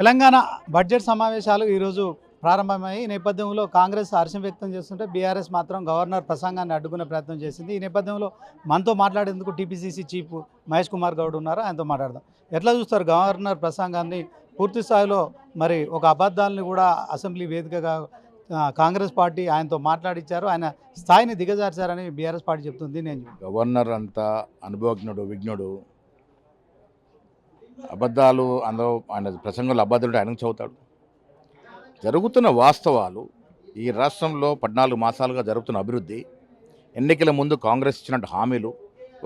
Telangana budget సమావేశాలు ఈరోజు ప్రారంభమై ఈ నేపథ్యంలో కాంగ్రెస్ హర్షం వ్యక్తం చేస్తుంటే బీఆర్ఎస్ మాత్రం గవర్నర్ ప్రసంగాన్ని అడ్డుకునే ప్రయత్నం చేసింది. ఈ నేపథ్యంలో మనతో మాట్లాడేందుకు టీపీసీసీ చీఫ్ మహేష్ కుమార్ గౌడ్ ఉన్నారు. ఆయనతో మాట్లాడదాం. ఎట్లా చూస్తారు గవర్నర్ ప్రసంగాన్ని? పూర్తి స్థాయిలో మరి ఒక అబద్ధాలని కూడా అసెంబ్లీ వేదికగా కాంగ్రెస్ పార్టీ ఆయనతో మాట్లాడిచ్చారు. ఆయన స్థాయిని దిగజార్చారని బీఆర్ఎస్ పార్టీ చెప్తుంది. నేను గవర్నర్ అంతా అనుభవజ్ఞుడు విఘ్నుడు అబద్ధాలు అందులో ఆయన ప్రసంగంలో అబద్ధాలు ఆయన చదువుతాడు జరుగుతున్న వాస్తవాలు ఈ రాష్ట్రంలో పద్నాలుగు మాసాలుగా జరుగుతున్న అభివృద్ధి ఎన్నికల ముందు కాంగ్రెస్ ఇచ్చినట్టు హామీలు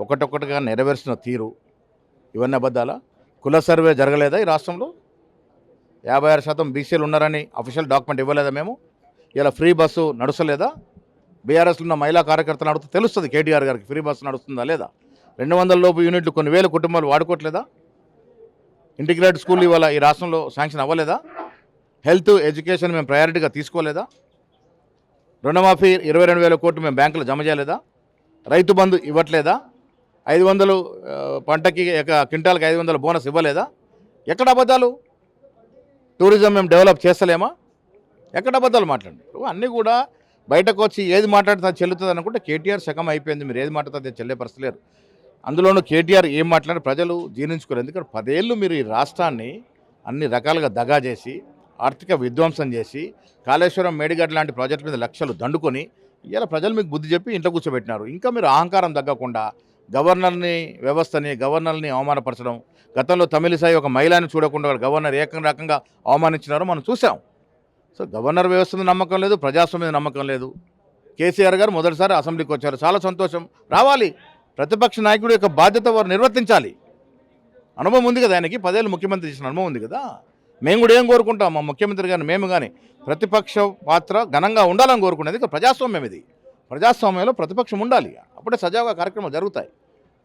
ఒకటొకటిగా నెరవేర్చిన తీరు ఇవన్నీ అబద్ధాలా? కుల సర్వే జరగలేదా ఈ రాష్ట్రంలో? యాభై ఆరు శాతం బీసీలు ఉన్నారని అఫీషియల్ డాక్యుమెంట్ ఇవ్వలేదా మేము? ఇలా ఫ్రీ బస్సు నడుస్తలేదా? బీఆర్ఎస్లో ఉన్న మహిళా కార్యకర్తలు నడుస్తూ తెలుస్తుంది కేటీఆర్ గారికి ఫ్రీ బస్సు నడుస్తుందా లేదా? రెండు వందల లోపు యూనిట్లు కొన్ని వేల కుటుంబాలు వాడుకోవట్లేదా? ఇంటిగ్రేటెడ్ స్కూల్ ఇవాళ ఈ రాష్ట్రంలో శాంక్షన్ అవ్వలేదా? హెల్త్ ఎడ్యుకేషన్ మేము ప్రయారిటీగా తీసుకోలేదా? రుణమాఫీ ఇరవై రెండు వేల కోట్లు మేము బ్యాంకులో జమ చేయలేదా? రైతు బంధు ఇవ్వట్లేదా? ఐదు వందలు పంటకి ఒక క్వింటాల్కి ఐదు వందల బోనస్ ఇవ్వలేదా? ఎక్కడ అబద్ధాలు? టూరిజం మేము డెవలప్ చేస్తలేమా? ఎక్కడ అబద్ధాలు మాట్లాడండి? అన్నీ కూడా బయటకు వచ్చి ఏది మాట్లాడితే అది చెల్లుతుంది అనుకుంటే కేటీఆర్ శకం అయిపోయింది. మీరు ఏది మాట్లాడితే అది చెల్లే పరిస్థితి లేరు అందులోనూ కేటీఆర్ ఏం మాట్లాడి ప్రజలు జీర్ణించుకోరు ఎందుకంటే పదేళ్ళు మీరు ఈ రాష్ట్రాన్ని అన్ని రకాలుగా దగా చేసి ఆర్థిక విధ్వంసం చేసి కాళేశ్వరం మేడిగడ్ లాంటి ప్రాజెక్టు మీద లక్షలు దండుకొని ఇలా ప్రజలు మీకు బుద్ధి చెప్పి ఇంట్లో కూర్చోబెట్టినారు. ఇంకా మీరు అహంకారం తగ్గకుండా గవర్నర్ని వ్యవస్థని గవర్నర్ని అవమానపరచడం గతంలో తమిళిసాయి ఒక మహిళని చూడకుండా గవర్నర్ ఏక రకంగా అవమానించినారో మనం చూసాం సో గవర్నర్ వ్యవస్థ మీద నమ్మకం లేదు ప్రజాస్వామ్యం మీద నమ్మకం లేదు. కేసీఆర్ గారు మొదటిసారి అసెంబ్లీకి వచ్చారు. చాలా సంతోషం. రావాలి. ప్రతిపక్ష నాయకుడు యొక్క బాధ్యత వారు నిర్వర్తించాలి. అనుభవం ఉంది కదా ఆయనకి పదేళ్ళు ముఖ్యమంత్రి చేసిన అనుభవం ఉంది కదా. మేము కూడా ఏం కోరుకుంటాం? మా ముఖ్యమంత్రి గారిని మేము కానీ ప్రతిపక్ష పాత్ర ఘనంగా ఉండాలని కోరుకునేది ఇక ప్రజాస్వామ్యం ఇది. ప్రజాస్వామ్యంలో ప్రతిపక్షం ఉండాలి. అప్పుడే సజావుగా కార్యక్రమాలు జరుగుతాయి.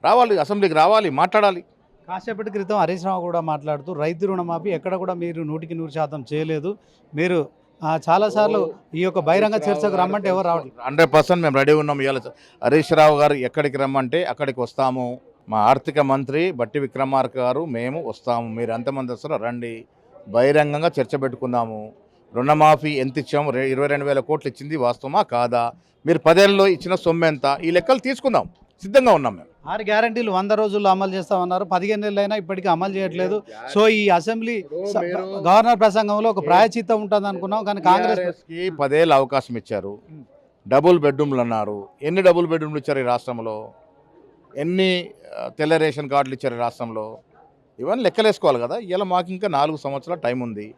రావాలి అసెంబ్లీకి రావాలి మాట్లాడాలి. కాసేపటి క్రితం హరీష్ రావు కూడా మాట్లాడుతూ రైతు రుణమాఫీ ఎక్కడ కూడా మీరు నూటికి నూరు శాతం చేయలేదు. మీరు చాలాసార్లు ఈ యొక్క బహిరంగ చర్చకు రమ్మంటే ఎవరు రావట్లేదు హండ్రెడ్ పర్సెంట్ మేము రెడీ ఉన్నాం ఇవాళ. హరీష్ రావు గారు ఎక్కడికి రమ్మంటే అక్కడికి వస్తాము. మా ఆర్థిక మంత్రి బట్టి విక్రమార్క గారు మేము వస్తాము. మీరు ఎంతమంది వస్తారో రండి. బహిరంగంగా చర్చ పెట్టుకుందాము. రుణమాఫీ ఎంత ఇచ్చాము? ఇరవై రెండు వేల కోట్లు ఇచ్చింది వాస్తవమా? కాదా? మీరు పదేళ్ళలో ఇచ్చిన సొమ్ము ఎంత? ఈ లెక్కలు తీసుకుందాం. సిద్ధంగా ఉన్నాం మేము. ఆరు గ్యారంటీలు వంద రోజుల్లో అమలు చేస్తామన్నారు. పదిహేను నెలలు అయినా ఇప్పటికీ అమలు చేయట్లేదు. సో ఈ అసెంబ్లీ గవర్నర్ ప్రసంగంలో ఒక ప్రాయచిత్తం ఉంటుంది అనుకున్నాం కానీ కాంగ్రెస్ కాంగ్రెస్కి పదేళ్ళు అవకాశం ఇచ్చారు. డబుల్ బెడ్రూమ్లు అన్నారు. ఎన్ని డబుల్ బెడ్రూమ్లు ఇచ్చారు ఈ రాష్ట్రంలో? ఎన్ని తెల్ల రేషన్ కార్డులు ఇచ్చారు ఈ రాష్ట్రంలో? ఇవన్నీ లెక్కలేసుకోవాలి కదా. ఇలా మాకు ఇంకా నాలుగు సంవత్సరాల టైం ఉంది.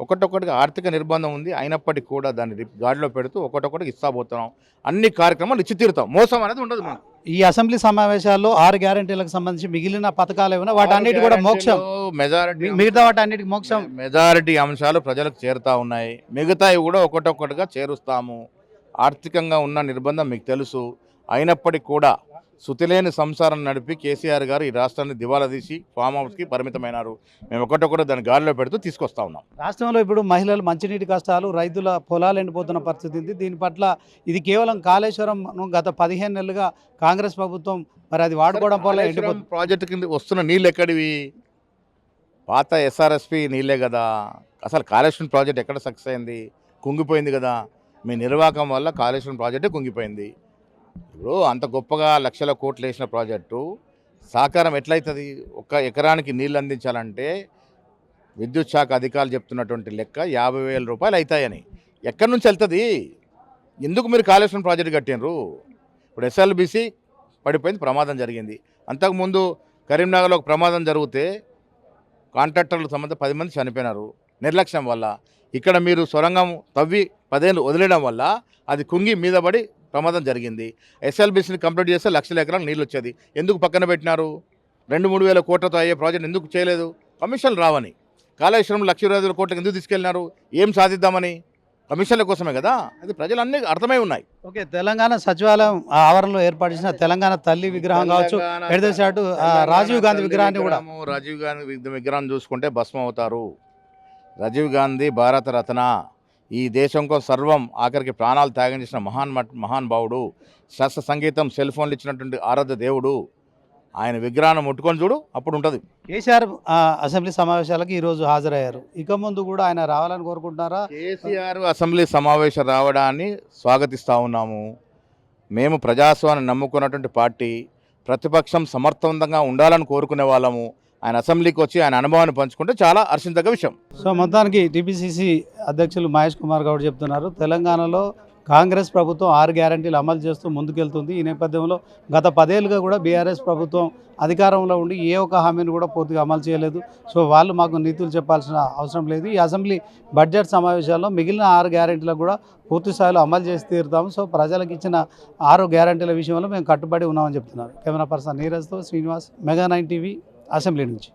ఒకటొకటిగా ఆర్థిక నిర్బంధం ఉంది. అయినప్పటికీ కూడా దాన్ని రిప్ గాడిలో పెడుతూ ఒకటొకటికి ఇస్తాబోతున్నాం. అన్ని కార్యక్రమాలు ఇచ్చి తీరుతాం మోసం అనేది ఉండదు మాకు ఈ అసెంబ్లీ సమావేశాల్లో ఆరు గ్యారంటీలకు సంబంధించి మిగిలిన పథకాలు ఏమైనా? వాటన్నిటి కూడా మోక్షం. మెజారిటీ మిగతా వాటన్నిటికి మోక్షం. మెజారిటీ అంశాలు ప్రజలకు చేరుతా ఉన్నాయి. మిగతావి కూడా ఒకటొక్కటిగా చేరుస్తాము. ఆర్థికంగా ఉన్న నిర్బంధం మీకు తెలుసు. అయినప్పటికీ కూడా శుతిలేని సంసారం నడిపి కేసీఆర్ గారు ఈ రాష్ట్రాన్ని దివాలా తీసి ఫామ్ హౌస్కి పరిమితమైనారు. మేము ఒకటొకటి దాన్ని గాలిలో పెడుతూ తీసుకొస్తా ఉన్నాం. రాష్ట్రంలో ఇప్పుడు మహిళలు మంచినీటి కష్టాలు రైతుల పొలాలు ఎండిపోతున్న పరిస్థితి ఉంది. దీని పట్ల ఇది కేవలం కాళేశ్వరం గత పదిహేను నెలలుగా కాంగ్రెస్ ప్రభుత్వం మరి అది వాడుకోవడం వల్ల ఎండిపోతుంది ప్రాజెక్టు కింద వస్తున్న నీళ్ళు ఎక్కడివి? పాత ఎస్ఆర్ఎస్పి నీళ్ళే కదా. అసలు కాళేశ్వరం ప్రాజెక్ట్ ఎక్కడ సక్సెస్ అయింది? కుంగిపోయింది కదా. మీ నిర్వాహకం వల్ల కాళేశ్వరం ప్రాజెక్టే కుంగిపోయింది. ఇప్పుడు అంత గొప్పగా లక్షల కోట్లు వేసిన ప్రాజెక్టు సాకారం ఎట్లయితుంది? ఒక ఎకరానికి నీళ్ళు అందించాలంటే విద్యుత్ శాఖ అధికారులు చెప్తున్నటువంటి లెక్క యాభై వేల రూపాయలు అవుతాయని ఎక్కడి నుంచి వెళ్తుంది? ఎందుకు మీరు కాళేశ్వరం ప్రాజెక్ట్ కట్టినరు ఇప్పుడు ఎస్ఎల్బిసి పడిపోయింది ప్రమాదం జరిగింది. అంతకుముందు కరీంనగర్లో ఒక ప్రమాదం జరిగితే కాంట్రాక్టర్లు సంబంధం పది మంది చనిపోయినారు నిర్లక్ష్యం వల్ల. ఇక్కడ మీరు సొరంగం తవ్వి పదేళ్ళు వదిలేయడం వల్ల అది కుంగి మీద పడి ప్రమాదం జరిగింది. ఎస్ఎల్బిసిని కంప్లీట్ చేస్తే లక్షల ఎకరాలు నీళ్ళు వచ్చేది ఎందుకు పక్కన పెట్టినారు? రెండు మూడు వేల కోట్లతో అయ్యే ప్రాజెక్ట్ ఎందుకు చేయలేదు? కమిషన్లు రావని. కాళేశ్వరం లక్ష ఇరవై ఐదు కోట్లకు ఎందుకు తీసుకెళ్ళినారు? ఏం సాధిద్దామని? కమిషన్ల కోసమే కదా? అది ప్రజలు అన్నీ అర్థమై ఉన్నాయి. ఓకే తెలంగాణ సచివాలయం ఆవరణలో ఏర్పాటు చేసిన తెలంగాణ తల్లి విగ్రహం కావచ్చు ఎడద చాటు ఆ, రాజీవ్ గాంధీ విగ్రహాన్ని కూడా. రాజీవ్ గాంధీ విగ్- విగ్రహం చూసుకుంటే భస్మం అవుతారు. రాజీవ్ గాంధీ భారత రత్న. ఈ దేశం కోసం సర్వం ఆఖరికి ప్రాణాలు త్యాగం చేసిన మహాన్ మట్- మహాన్ భావుడు శాస్త్ర సంగీతం సెల్ ఫోన్లు ఇచ్చినటువంటి ఆరాధ్య దేవుడు. ఆయన విగ్రహాన్ని ముట్టుకొని చూడు అప్పుడు ఉంటుంది. కేసీఆర్ అసెంబ్లీ సమావేశాలకు ఈరోజు హాజరయ్యారు. ఇక ముందు కూడా ఆయన రావాలని కోరుకుంటున్నారా? కేసీఆర్ అసెంబ్లీ సమావేశం రావడాన్ని స్వాగతిస్తూ ఉన్నాము. మేము ప్రజాస్వామ్యాన్ని నమ్ముకున్నటువంటి పార్టీ ప్రతిపక్షం సమర్థవంతంగా ఉండాలని కోరుకునే వాళ్ళము. ఆయన అసెంబ్లీకి వచ్చి ఆయన అనుభవాన్ని పంచుకుంటే చాలా హర్షించదగ్గ విషయం. సో మొత్తానికి టీపీసీసీ అధ్యక్షులు మహేష్ కుమార్ గౌడ్ చెప్తున్నారు తెలంగాణలో కాంగ్రెస్ ప్రభుత్వం ఆరు గ్యారంటీలు అమలు చేస్తూ ముందుకెళ్తుంది. ఈ నేపథ్యంలో గత పదేళ్ళుగా కూడా బీఆర్ఎస్ ప్రభుత్వం అధికారంలో ఉండి ఏ ఒక్క హామీని కూడా పూర్తిగా అమలు చేయలేదు. సో వాళ్ళు మాకు నీతులు చెప్పాల్సిన అవసరం లేదు. ఈ అసెంబ్లీ బడ్జెట్ సమావేశాల్లో మిగిలిన ఆరు గ్యారంటీలకు కూడా పూర్తి స్థాయిలో అమలు చేసి తీరుతాము. సో ప్రజలకు ఇచ్చిన ఆరు గ్యారంటీల విషయంలో మేము కట్టుబడి ఉన్నామని చెప్తున్నారు. Camera person నీరజ్తో Srinivas mega nine TV. Assembly నుంచి